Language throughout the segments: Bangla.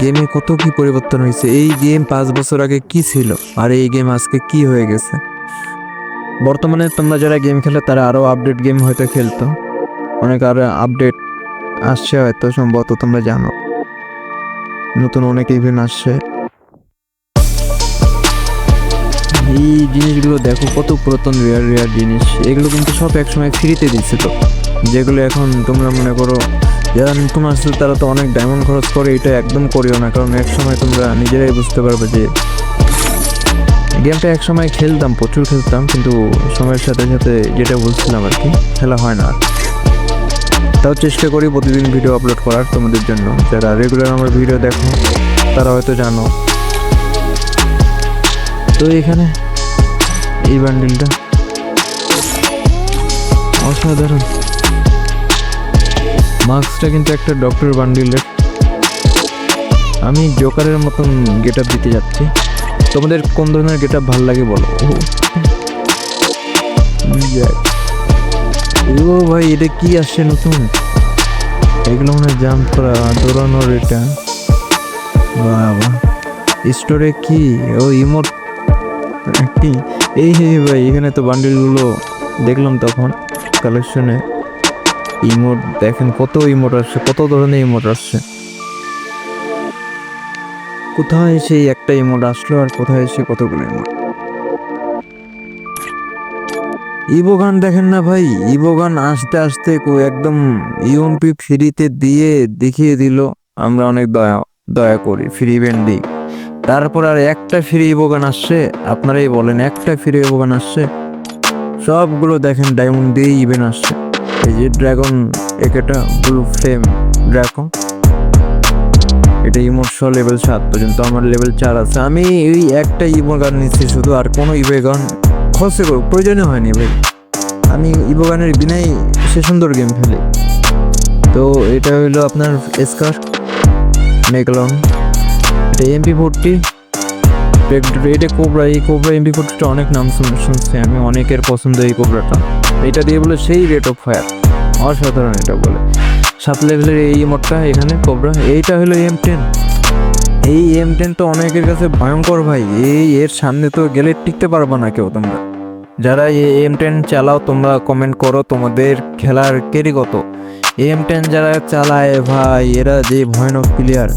গেমে কত কি পরিবর্তন হয়েছে? এই গেম পাঁচ বছর আগে কি ছিল? আর এই গেম আজকে কি হয়ে গেছে? বর্তমানে তোমরা যারা গেম খেলে, তারা আরও আপডেট গেম হয়তো খেলতো। অনেক আরও আপডেট আসছে হয়তো, সম্ভবত তোমরা জানো। নতুন অনেক ইভেন্ট আসছে। এই জিনিসগুলো দেখো, কত পুরাতন রেয়ার রেয়ার জিনিস। এগুলো কিন্তু সব একসময় ফ্রিতে দিচ্ছে তো। যেগুলো এখন তোমরা মনে করো যারা নতুন আসছে তারা তো অনেক ডায়মন্ড খরচ করে, এটা একদম করিও না, কারণ এক সময় তোমরা নিজেরাই বুঝতে পারবে যে গেমটা এক সময় খেলতাম, প্রচুর খেলতাম, কিন্তু সময়ের সাথে সাথে যেটা বলছিলাম আর কি, খেলা হয় না। তাও চেষ্টা করি প্রতিদিন ভিডিও আপলোড করার তোমাদের জন্য। যারা রেগুলার আমার ভিডিও দেখো, তারা হয়তো জানো। তো এখানে এই বান্ডিলটা অসাধারণ। মাস্কটা কিন্তু একটা ডক্টর বান্ডিলের। আমি জোকারের মতন গেট আপ দিতে যাচ্ছি। তোমাদের কোন ধরনের গেট আপ ভালো লাগে বলো? ও ভাই, এটা কি আসছে নতুন? এগুলো মনে জাম্প করা, দৌড়ানোর এটা। বাবা, স্টোরে কি? ও, ইমোট কি এই হে ভাই, এখানে তো বান্ডিলগুলো দেখলাম তখন, কালেকশনে। ইমোট, দেখেন কত ইমোট আসছে, কত ধরনের ইমোট আসছে। কোথায় সেই একটা ইমোট আসলো আর কোথায় সে কতগুলো ইমোট? ইভো গান দেখেন না ভাই ইভো গান আসতে আসতে একদম ইউএমপি ফ্রিতে দিয়ে দেখিয়ে দিল, আমরা অনেক দয়া দয়া করি ফ্রি দিই তারপর আর একটা ফ্রি ইভো গান আসছে, আপনারাই বলেন, একটা ফ্রি ইভো গান আসছে। সবগুলো দেখেন ডায়মন্ড দিয়ে ইভেন্ট আসছে। এই যে ড্রাগন একটা ব্লু ফ্লেম ড্রাগন এটা ইমোটসহ লেভেল সাত পর্যন্ত আমার লেভেল চার আছে। আমি এই একটা ইভো গান নিচ্ছি শুধু, আর কোনো ইভো গান খসে প্রয়োজনই হয়নি ভাই। আমি ইভো গানের বিনাই সে সুন্দর গেম খেলি। তো এটা হলো আপনার স্কার মেকলন এটা এমপি ফোরটি এটা কোবরা এই কোবরা এমপি ফোরটিটা অনেক নাম শুন- শুনছি আমি, অনেকের পছন্দ এই কোবরাটা এটা দিয়ে বলে সেই রেট অফ ফায়ার অসাধারণ এটা বলে। সাত লেভেলের এই মোটটা এখানে কোবরা এইটা হলো এম টেন এই এম টেন তো অনেকের কাছে ভয়ঙ্কর ভাই। এই এর সামনে তো গেলে টিকতে পারবা না কেউ তোমরা। যারা এই এম টেন চালাও, তোমরা কমেন্ট করো তোমাদের খেলার কেরি কত এম টেন যারা চালায় ভাই, এরা যে ভয়ানক প্লেয়ার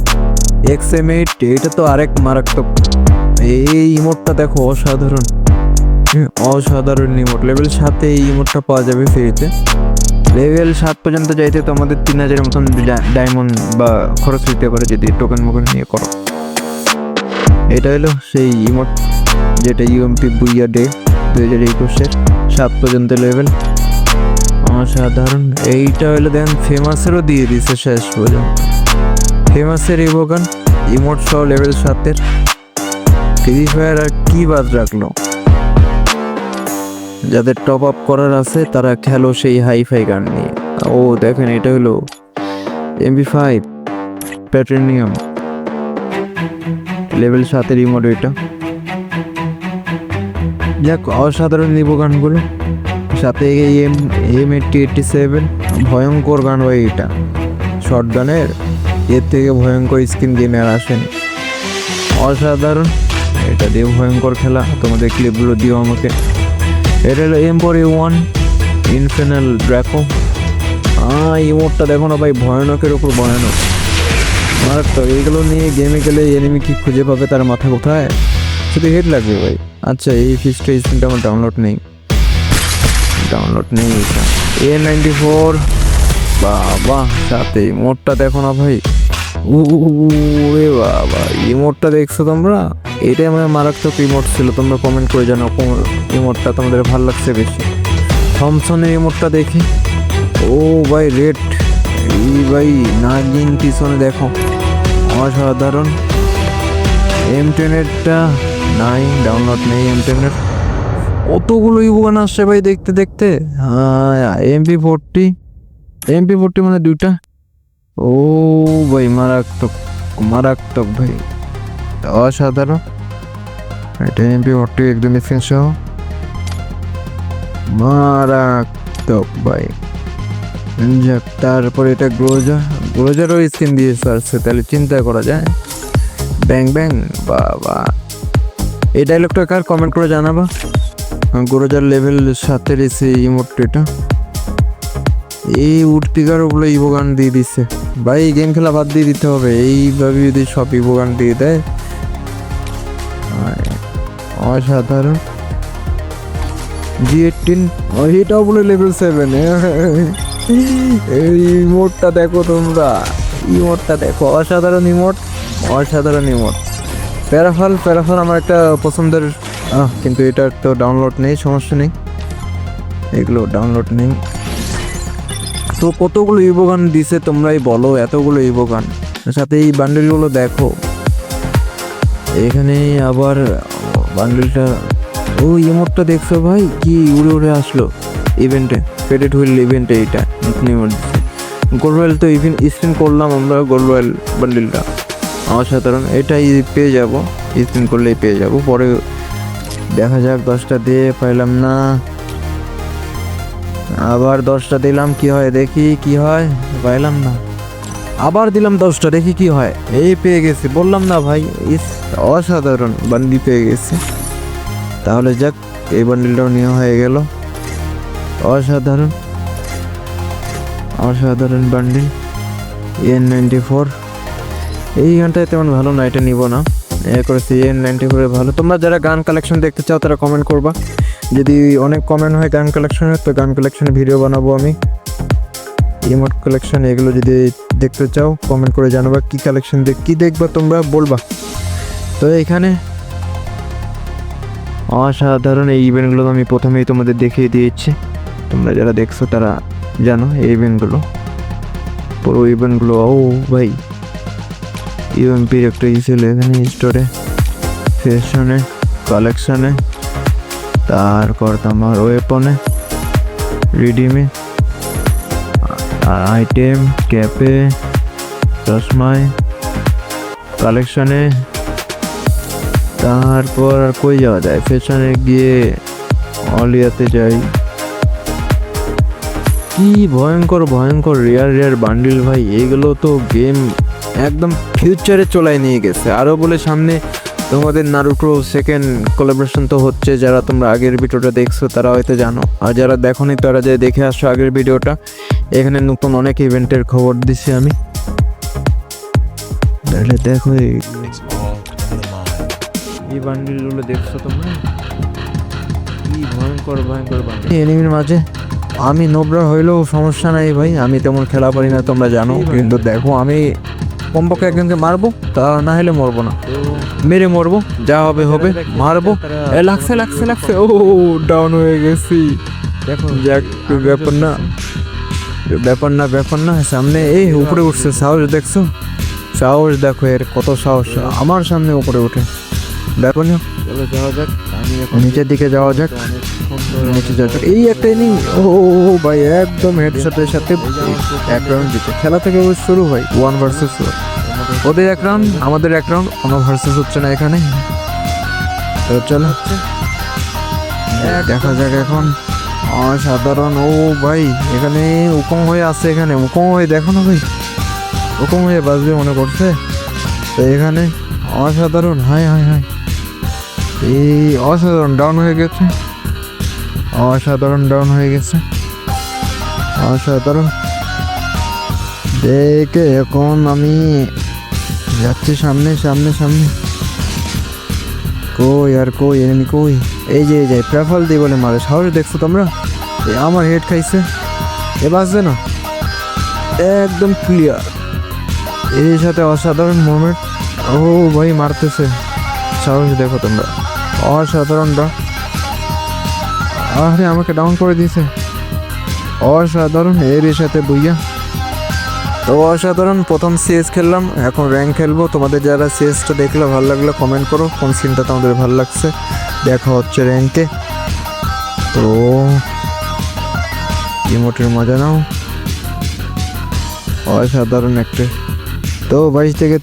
এক্স এম এইট এটা তো আরেক মারাত্মক। এই ইমোটটা দেখো, অসাধারণ। অসাধারণ ইমোট লেভেল সাথে এই ইমোটটা পাওয়া যাবে ফ্রিতে লেভেল সাত পর্যন্ত যাইতে তো আমাদের তিন হাজারের মতন ডায়মন্ড বা খরচ দিতে পারে যদি টোকেন মোকেন নিয়ে করো। এটা হলো সেই ইমোট যেটা ইউএমপি বুইয়া ডে দুই হাজার একুশের সাত পর্যন্ত লেভেল অসাধারণ। এইটা হলো দেখেন ফেমাসেরও দিয়ে দিছে শেষ পর্যন্ত। ফেমাসের ইভোগান ইমোট সহ লেভেল সাতের। ফ্রি ফায়ার আর কি বাদ রাখল? যাদের টপ আপ করার আছে, তারা খেলো সেই হাই ফাই গান নিয়ে। ও, দেখেন, এটা হলো এমবি ফাইভ প্যাট্রেনিয়াম লেভেল সাতের ইমোট এটা। যাক, অসাধারণ নিব গানগুলো। সাথে M M eighty eighty seven ভয়ঙ্কর গান হয় এটা। শর্ট গানের, এর থেকে ভয়ঙ্কর স্কিন গেমে আর আসেনি। অসাধারণ। এটা দিয়ে ভয়ঙ্কর খেলা। তোমাদের ক্লিপগুলো দিও আমাকে। এটা হলো M four A one infernal Draco ah ইমোটটা দেখো না ভাই, ভয়ানকের ওপর ভয়ানক। মারাত্মক, এইগুলো নিয়ে গেমে গেলে এনিমি কি খুঁজে পাবে, তার মাথা কোথায়? শুধু হেড লাগবে ভাই। আচ্ছা এই ফিসটা স্ক্রিনটা আমার ডাউনলোড নেই। ডাউনলোড নেই এ নাইনটি ফোর বা বাবা সাথে। মোটটা দেখো না ভাই। ওরে বাবা ইমোটটা দেখছ তোমরা? এটাই আমার মারাত্মক ইমোট ছিল, তোমরা কমেন্ট করে কোন ইমোটটা তোমাদের ভালো লাগছে বেশি। থমসনের ইমোটটা দেখি। ও ভাই রেড এই ভাই, নাগিন পিছনে দেখো। অসাধারণ। এম টেনেরটা নাই ডাউনলোড নেই এম টেনের কতগুলো ইউগান আসছে ভাই দেখতে দেখতে? হ্যাঁ এমপি ফোরটি এমপি ফোরটি মানে দুইটা। ও ভাই, মারাত্মক মারাত্মক ভাই। অসাধারণ। এটা এমপি ফোরটি একদম সহ মারাত্মক ভাই। যাক, তারপর এটা গ্রোজা রোজারও স্কিন দিয়ে আসছে তাহলে চিন্তা করা যায়। ব্যাং ব্যাং বাবা। এই ডায়লগটা কার কমেন্ট করে জানাবা? গোরোজার লেভেল সাতের এসে ইমোট এটা। এই উঠপিকার ওগুলো ইভো গান দিয়ে দিচ্ছে ভাই, এই গেম খেলা বাদ দিয়ে দিতে হবে। এইভাবে যদি সব ইভো গান দিয়ে দেয় অসাধারণ। জি এইটিন এটাও বলে লেভেল সেভেন এই ইমোটটা দেখো তোমরা। ইমোটটা দেখো। অসাধারণ ইমোট অসাধারণ ইমোট প্যারাফল প্যারাফল আমার একটা পছন্দের কিন্তু এটার তো ডাউনলোড নেই, সমস্যা নেই। এগুলো ডাউনলোড নেই। তো কতগুলো ইভোগান দিছে তোমরাই বলো, এতগুলো ইভোগান সাথে এই বান্ডেলগুলো দেখো। এখানে আবার বান্ডেলটা। ও ইমোটটা দেখছ ভাই? কি উড়ে উড়ে আসলো ইভেন্টে পেটেড হুইল ইভেন্টে গোল্ড রয়্যাল তো ইভেন স্পিন করলাম আমরা গোল্ড রয়্যাল বান্ডেলটা। অসাধারণ এটাই পেয়ে যাব স্পিন করলেই পেয়ে যাব। পরে দেখা যাক, দশটা দিয়ে পাইলাম না। আবার দশটা দিলাম, কি হয় দেখি, কি হয়? পাইলাম না। আবার দিলাম দশটা, দেখি কি হয়। এই পেয়ে গেছি, বললাম না ভাই, ইস, অসাধারণ বান্ডি পেয়ে গেছি। তাহলে যাক, এই বান্ডিলটাও নেওয়া হয়ে গেল। অসাধারণ। অসাধারণ বান্ডিল। এন নাইনটি ফোর এই গানটায় তেমন ভালো না এটা নিব না। এ করেছি এন নাইনটি ফোরে ভালো। তোমরা যারা গান কালেকশন দেখতে চাও, তারা কমেন্ট করবা। যদি অনেক কমেন্ট হয় গান কালেকশনের তো গান কালেকশনের ভিডিও বানাবো আমি। ইমোট কালেকশন এগুলো যদি দেখতে চাও কমেন্ট করে জানাবা কি কালেকশন দেখ কি দেখবা তোমরা, বলবা। তো এখানে অসাধারণ এই ইভেন্টগুলো আমি প্রথমেই তোমাদের দেখিয়ে দিয়েছি। তোমরা যারা দেখছ তারা জানো এই ইভেন্টগুলো পুরো ইভেন্টগুলো ও ভাই। ইউএমপির একটা ই ছিল এখানে স্টোরে ফ্যাশনে কালেকশনে তারপর তোমার ওয়েপনে রিডিমে আইটেম ক্যাপে চশমায় কালেকশনে তারপর আর কই যাওয়া যায়? ফ্যাশনে গিয়ে অলিয়াতে যাই। কি ভয়ঙ্কর ভয়ঙ্কর রেয়ার রেয়ার বান্ডিল ভাই। এগুলো তো গেম একদম ফিউচারে চলায় নিয়ে গেছে। আরও বলে সামনে তোমাদের নারুটো সেকেন্ড কোলাবোরেশন তো হচ্ছে, যারা তোমরা আগের ভিডিওটা দেখছ তারা হয়তো জানো। আর যারা দেখোনি, তারা যে দেখে আসছো আগের ভিডিওটা, এখানে নতুন অনেক ইভেন্টের খবর দিছি আমি। তাহলে দেখো. এই বান্ডিলগুলো দেখছ তোমরা? কি ভয়ঙ্কর ভয়ঙ্কর বান্ডিল। এনিমির মাঝে। আমি নোবরা হইলেও সমস্যা নাই ভাই, আমি তেমন খেলা পারি না, তোমরা জানো। কিন্তু দেখো, আমি কমপক্ষে একজনকে মারবো তা না হলে মরবো না। মেরে মরবো যা হবে হবে মারবো। এ লাগছে লাগছে লাগছে। ও ডাউন হয়ে গেছি। দেখো যাক ব্যাপার না। ব্যাপার না ব্যাপার না। সামনে এই উপরে উঠছে সাহস দেখছ? সাহস দেখো এর কত সাহস। আমার সামনে উপরে উঠে। ব্যাপার না। নিচের দিকে যাওয়া যাক। নিচে যাওয়া যাক। এই একটা ইনিং ও ভাই, একদম হেডশটের সাথে এক রাউন্ড জিতে। খেলা থেকে শুরু হয় ওয়ান ভার্সেস ওদের এক রাউন্ড আমাদের এক রাউন্ড কোনো ভার্সেস হচ্ছে না এখানে। তো চলো, দেখা যাক এখন। অসাধারণ, ও, ভাই, এখানে উকম হয়ে আছে এখানে। উকম হয়ে, দেখো না ভাই। উকম হয়ে বাজবে মনে করছে। তো এখানে অসাধারণ হাই হাই হাই এই অসাধারণ ডাউন হয়ে গেছে। অসাধারণ ডাউন হয়ে গেছে। অসাধারণ। দেখে এখন আমি যাচ্ছি সামনে সামনে সামনে। কই আর কই এনিমি কই? এই যে এই যে প্রেফাল দিয়ে বলে মারে সাহস দেখছ তোমরা? আমার হেড খাইছে। এ বাঁচবে না? একদম ক্লিয়ার এর সাথে অসাধারণ মোমেন্ট ও ভাই, মারতেছে। সাহস দেখো তোমরা। অসাধারণ বা আরে, আমাকে ডাউন করে দিয়েছে। অসাধারণ এর সাথে বইয়া। তো অসাধারণ, প্রথম সিএস খেললাম, এখন র্যাঙ্ক খেলব। তোমাদের যারা সিএসটা দেখলে ভালো লাগল কমেন্ট করো, কোন সিনটা তোমাদের ভালো লাগছে, দেখা হচ্ছে র্যাঙ্কে তো ইমোটের মজা নাও। অসাধারণ একটা। তো বাইশ থেকে